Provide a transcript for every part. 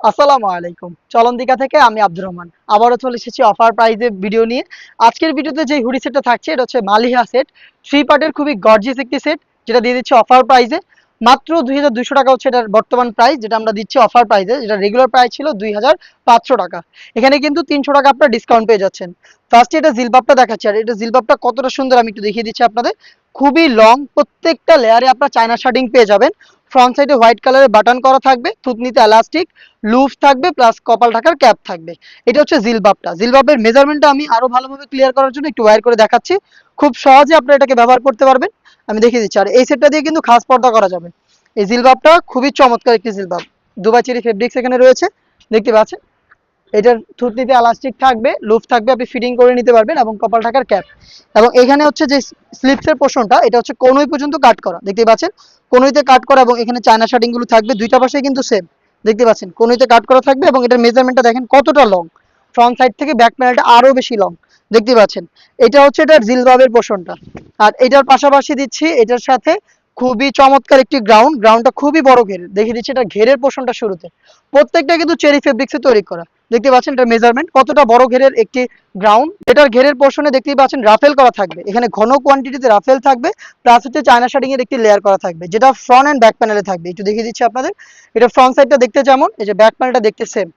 আসসালামু আলাইকুম। চলন্দিকা থেকে আমি আব্দুর রহমান। আবারও চলে এসেছি অফার প্রাইজে ভিডিও নিয়ে। আজকের ভিডিওতে যে হুডি সেটটা থাকছে, এটা হচ্ছে মালিহা সেট থ্রি পার্টের খুবই গর্জিয়াস একটি সেট যেটা দিয়ে দিচ্ছে অফার প্রাইজে মাত্র দুই হাজার দুশো টাকা হচ্ছে এটার বর্তমান প্রাইস যেটা আমরা দিচ্ছি অফার প্রাইসে যেটা রেগুলার প্রাইস ছিল দুই হাজার পাঁচশো টাকা। এখানে কিন্তু তিনশো টাকা আপনার ডিসকাউন্ট পেয়ে যাচ্ছেন। ফার্স্টে এটা জিলবাবটা দেখাচ্ছি, আর এটা জিলবাবটা কতটা সুন্দর আমি একটু দেখিয়ে দিচ্ছি আপনাদের। খুবই লং প্রত্যেকটা লেয়ারে আপনার চায়না শার্টিং পেয়ে যাবেন। ফ্রন্ট সাইডে হোয়াইট কালারের বাটন করা থাকবে, থুতনিতে এলাস্টিক লুফ থাকবে প্লাস কপাল ঢাকার ক্যাপ থাকবে। এটা হচ্ছে জিলবাবটা। জিলবাবের মেজারমেন্টটা আমি আরও ভালোভাবে ক্লিয়ার করার জন্য একটু ওয়ার করে দেখাচ্ছি। খুব সহজে আপনারা এটাকে ব্যবহার করতে পারবেন। আমি দেখিয়ে দিচ্ছি। আর এই সেটটা দিয়ে কিন্তু খাস পর্দা করা যাবে। এই জিলবাবটা খুবই চমৎকার একটি জিলবাব। দুবাই চেরি ফেব্রিক্স এখানে রয়েছে। দেখতে পাচ্ছেন? এটার থুতনিতে এলাস্টিক থাকবে লুফ থাকবে, আপনি ফিটিং করে নিতে পারবেন এবং কপাল ঢাকার ক্যাপ এবং এখানে হচ্ছে যে স্লিপসের পোর্শনটা এটা হচ্ছে কোনোই পর্যন্ত কাট করা। দেখতে পাচ্ছেন? কোনোইতে কাট করা এবং এখানে চায়না শার্টিংগুলো থাকবে, দুইটা পাশে কিন্তু সেম দেখতে পাচ্ছেন? কোনোইতে কাট করা থাকবে এবং এটার মেজারমেন্টটা দেখেন কতটা লং ফ্রন্ট সাইড থেকে ব্যাক প্যানেলটা আরও বেশি লং দেখতে পাচ্ছেন। এটা হচ্ছে এটার জিলবাবের পোর্শনটা আর এটার পাশাপাশি দিচ্ছি এটার সাথে খুবই চমৎকার একটি গ্রাউন্ড গ্রাউন্ডটা খুবই বড় ঘের। দেখিয়ে দিচ্ছি এটা ঘেরের পোর্শনটা শুরুতে। প্রত্যেকটা কিন্তু চেরি ফেব্রিক্সে তৈরি করা। দেখতে পাচ্ছেন এটা মেজারমেন্ট কতটা বড় ঘেরের একটি গ্রাউন্ড এটার ঘেরের পোর্শনে দেখতেই পাচ্ছেন রাফেল করা থাকবে। এখানে ঘন কোয়ান্টিটিতে রাফেল থাকবে প্লাস হচ্ছে চায়না শার্টিং এর একটি লেয়ার করা থাকবে, যেটা ফ্রন্ট এন্ড ব্যাক প্যানেলে থাকবে। একটু দেখিয়ে দিচ্ছি আপনাদের। এটা ফ্রন্ট সাইডটা দেখতে যেমন, এই যে ব্যাক প্যানেলটা দেখতে সেম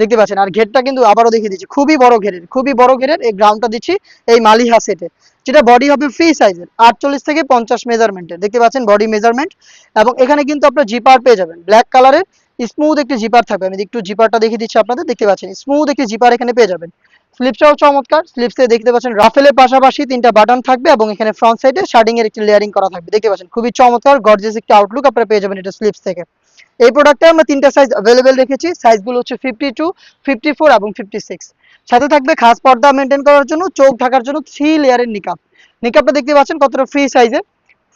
দেখতে পাচ্ছেন। আর ঘেরটা কিন্তু আবারও দেখিয়ে দিচ্ছি। খুবই বড় ঘেরের, খুবই বড় ঘেরের এই গ্রাউন্ডটা দিচ্ছি এই মালিহা সেটে যেটা বডি হবে ফ্রি সাইজের আটচল্লিশ থেকে পঞ্চাশ মেজারমেন্টের দেখতে পাচ্ছেন বডি মেজারমেন্ট এবং এখানে কিন্তু আপনার জিপার পেয়ে যাবেন। ব্ল্যাক কালারের স্মুথ একটি জিপার থাকবে। আমি একটু জিপারটা দেখিয়ে দিচ্ছি আপনাদের। দেখতে পাচ্ছেন স্মুথ একটি জিপার এখানে পেয়ে যাবেন। স্লিপসটাও চমৎকার। স্লিপসে দেখতে পাচ্ছেন রাফেলের পাশাপাশি তিনটা বাটন থাকবে এবং এখানে ফ্রন্ট সাইডে শার্ডিং এর একটি লেয়ারিং করা থাকবে। দেখতে পাচ্ছেন, খুবই চমৎকার গর্জিয়াস একটি আউটলুক আপনারা পেয়ে যাবেন এটা স্লিপস থেকে। এই প্রোডাক্টে আমরা তিনটা সাইজ অ্যাভেলেবেল রেখেছি। সাইজগুলো হচ্ছে ফিফটি টু ফিফটি ফোর এবং ফিফটি সিক্স সাথে থাকবে খাস পর্দা মেনটেন করার জন্য, চোখ ঢাকার জন্য থ্রি লেয়ারের নিকাপ নিকাপটা দেখতে পাচ্ছেন কতটা ফ্রি সাইজে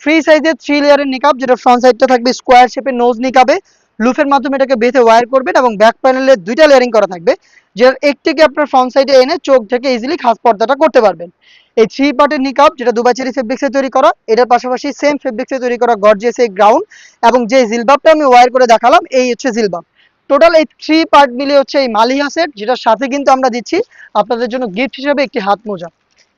ফ্রি সাইজের থ্রি লেয়ারের নিকাপ যেটা ফ্রন্ট সাইডটা থাকবে স্কোয়ার শেপের নোজ নিকাপে লুফের মাধ্যমে এটাকে বেঁধে ওয়্যার করবেন এবং ব্যাক প্যানেলে দুইটা লেয়ারিং করা থাকবে যেটার একটিকে আপনার ফ্রন্ট সাইডে এনে চোখ থেকে ইজিলি খাস পর্দাটা করতে পারবেন। এই থ্রি পার্টের নিকাপ যেটা দুবাই চেরি ফেব্রিক্সে তৈরি করা, এটার পাশাপাশি সেম ফেব্রিক্সে তৈরি করা গর্জিয়াস এই গ্রাউন্ড এবং যে জিলবাবটা আমি ওয়্যার করে দেখালাম, এই হচ্ছে জিলবাব। টোটাল এই থ্রি পার্ট মিলে হচ্ছে এই মালিহা সেট যেটার সাথে কিন্তু আমরা দিচ্ছি আপনাদের জন্য গিফট হিসেবে একটি হাত মোজা।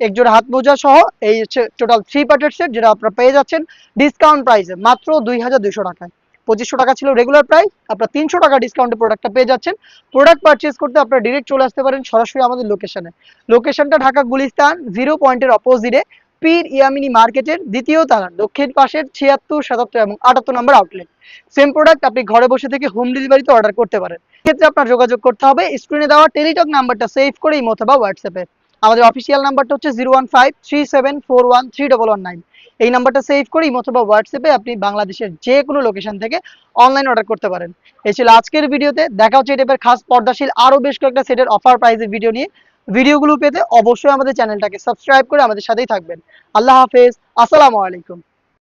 এক জোড়া হাত মোজা সহ এই হচ্ছে টোটাল থ্রি পার্টের সেট যেটা আপনারা পেয়ে যাচ্ছেন ডিসকাউন্ট প্রাইসে মাত্র দুই হাজার দুইশো টাকায়। পঁচিশশো টাকা ছিল রেগুলার প্রাইস আপনার তিনশো টাকা ডিসকাউন্টে প্রোডাক্টটা পেয়ে যাচ্ছেন। প্রোডাক্ট পারচেজ করতে আপনারা ডিরেক্ট চলে আসতে পারেন সরাসরি আমাদের লোকেশনে লোকেশনটা ঢাকা গুলিস্তান জিরো পয়েন্টের অপোজিটে পীর ইয়ামিনী মার্কেটের দ্বিতীয় তালার, দক্ষিণ পাশের ছিয়াত্তর, সাতাত্তর এবং আটাত্তর নম্বর আউটলেট সেম প্রোডাক্ট আপনি ঘরে বসে থেকে হোম ডেলিভারিতে অর্ডার করতে পারেন। ক্ষেত্রে আপনার যোগাযোগ করতে হবে স্ক্রিনে দেওয়া টেলিটক নাম্বারটা সেভ করে ইমো অথবা হোয়াটসঅ্যাপে আমাদের অফিসিয়াল নাম্বারটা হচ্ছে zero one five three seven four one three double one nine এই নাম্বারটা সেভ করে অথবা হোয়াটসঅ্যাপে আপনি বাংলাদেশের যে কোনো লোকেশন থেকে অনলাইন অর্ডার করতে পারেন। এই ছিল আজকের ভিডিওতে। দেখা হচ্ছে এই টাইপের খাস পর্দাশীল আরও বেশ কয়েকটা সেটের অফার প্রাইজের ভিডিও নিয়ে। ভিডিওগুলো পেতে অবশ্যই আমাদের চ্যানেলটাকে সাবস্ক্রাইব করে আমাদের সাথেই থাকবেন। আল্লাহ হাফেজ। আসসালামু আলাইকুম।